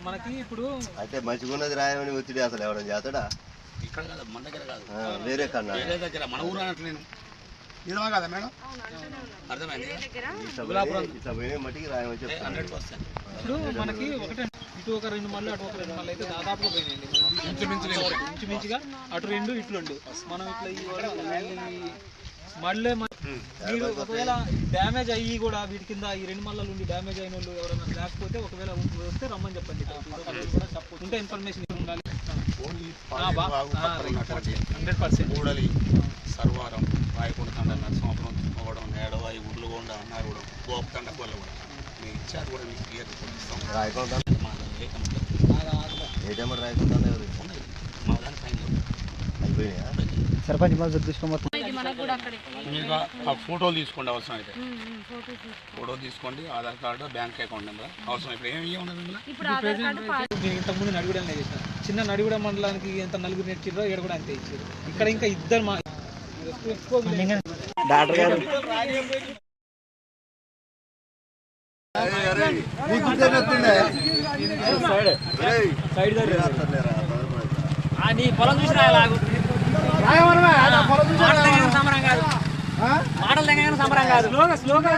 మనకి ఇప్పుడు అయితే మంచిగున్నది రాయమని ఒత్తిడి అసలు ఎవరైనా చేస్తాడా? ఇక్కడ కాదు మన దగ్గర కాదు. ఆ, వేరే కన్నా. వేరే దగ్గర మన ఊరు అన్నట్లు నేను. నిజమా కదా మేడం? అర్థమైంది ఇట్లా పోయిన మట్టికి రాయమని చెప్తాను హండ్రెడ్ పర్సెంట్. ఇప్పుడు మనకి ఒకటే ఇటు ఒక రెండు మళ్ళీ అటు ఒక రెండు మళ్ళీ అయితే దాదాపుగా పోయినాయండి. ఇంచుమించుగా అటు రెండు ఇట్లు రెండు. మనం ఇట్లా మళ్ళీ మ- మీరు ఒకవేళ డ్యామేజ్ అయ్యి కూడా వీటి కింద ఈ రెండు మళ్ళలు ఉండి డ్యామేజ్ అయిన వాళ్ళు ఎవరైనా లేకపోతే ఒకవేళ వస్తే రమ్మని చెప్పండి. ఉంటే ఇన్ఫర్మేషన్ ఉండాలి. Hundred percent. కూడలి సర్వారం రాయకొండ తండ నరసింహపురం పోవడం నేడవాయి ఉర్లుగొండ అన్నారుగూడెం గోపతండ కొల్లగూడెం మీ ఇచ్చారు కూడా మీకు క్లియర్ ఇస్తాం రాయకుండా. మా ఏ టైం రాయకుండా మా దాని మీకు ఆ ఫోటోలు తీసుకోండి అవసరం అయితే. ఫోటో తీసుకోండి Aadhaar card bank account number అవసరం ఇప్పుడు ఏమి ఉండదు ఇందులో? నేను ఇంతకు ముందు నడిగూడెం చేసిన చిన్న నడిగూడెం మండలానికి ఎంత నలుగురు నెట్టిరో ఇక్కడ కూడా అంతే ఇచ్చారు. ఇక్కడ ఇంకా ఇద్దరు మా డాక్టర్ గారు. సైడ్. నీ పొలం చూసినా లాగు మాటల దగ్గర సంబరం కాదు మాటల దగ్గర సంబరం కాదు స్లోగా స్లోగా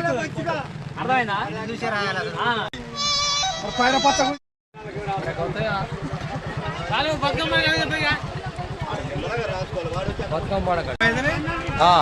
అర్థమైందా ఆ. చాలు, బతుకమ్మ కదా చెప్పిగా. ఆ.